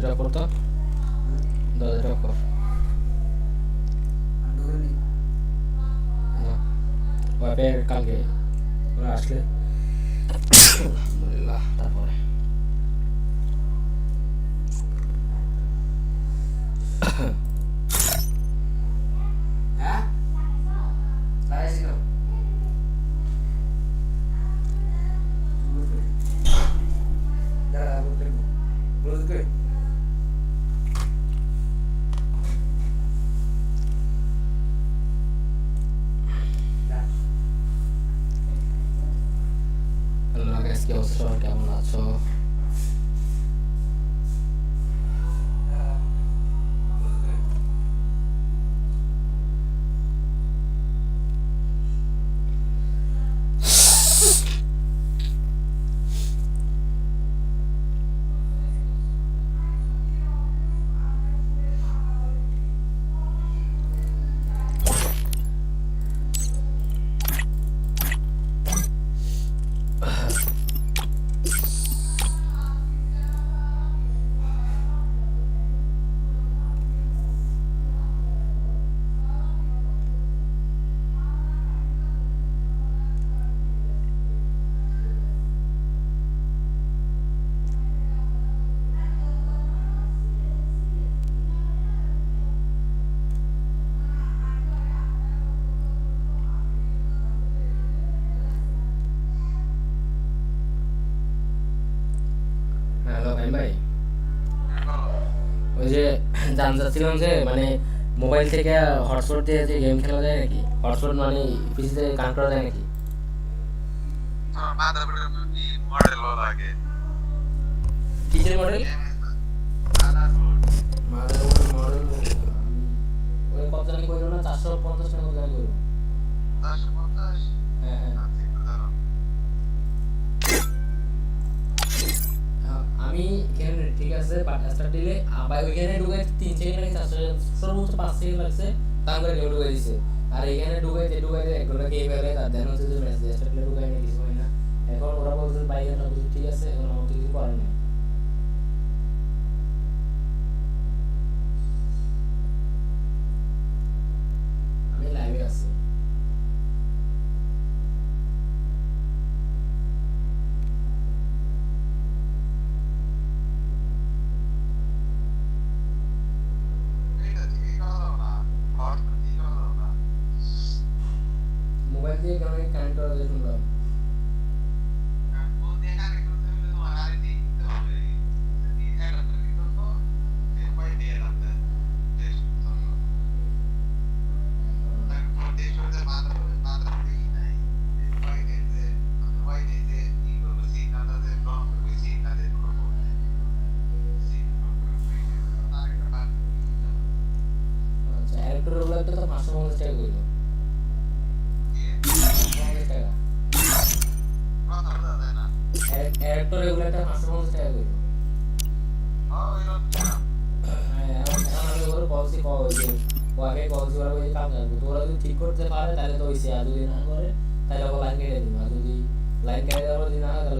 দরজাটা কর তো। দরজা কর না ওয়াইফাই কালকে ওরা আসলে। আলহামদুলিল্লাহ তারপরে। হ্যাঁ 有时候给我们拿。ভাই। ওই যে জানতে যাচ্ছিলাম যে মানে মোবাইল থেকে হটস্পট দিয়ে যে গেম খেলা যায় নাকি? হটস্পট মানে পিসিতে কানেক্ট করা যায় নাকি? মডেল লাগে। কিসের মডেল মডেল ওই কত জানি কইলো না 450 টাকা কইলো। 450 বাট স্টার্ট দিলে আবার ওইখানে ঢুকে তিন সেকেন্ড সর্বোচ্চ পাঁচ সেকেন্ড লাগছে ঢুকে দিছে। আর এখানে যে মেসেজ স্টার্ট দিলে ঢুকাই না কিছু হয় না এখন ওরা বলছে বাইরে সব কিছু ঠিক আছে এখন আমার তো কিছু করার নেই আমি লাইভে আছি এটা ঠিক করা দাও না হট ঠিক করা দাও না মোবাইল দিয়ে কেন কানেক্ট হ্যাঁ, এখন এখন আমি ওর পলিসি পাওয়া হয়েছে ওয়াকে পলিসি ওরা ওই কাজ করব। তো ওরা যদি ঠিক করতে পারে তাহলে তো হয়েছে আর যদি না করে তাহলে ওকে লাইন কেটে দিন আর যদি লাইন কেটে দেওয়ার যদি না তাহলে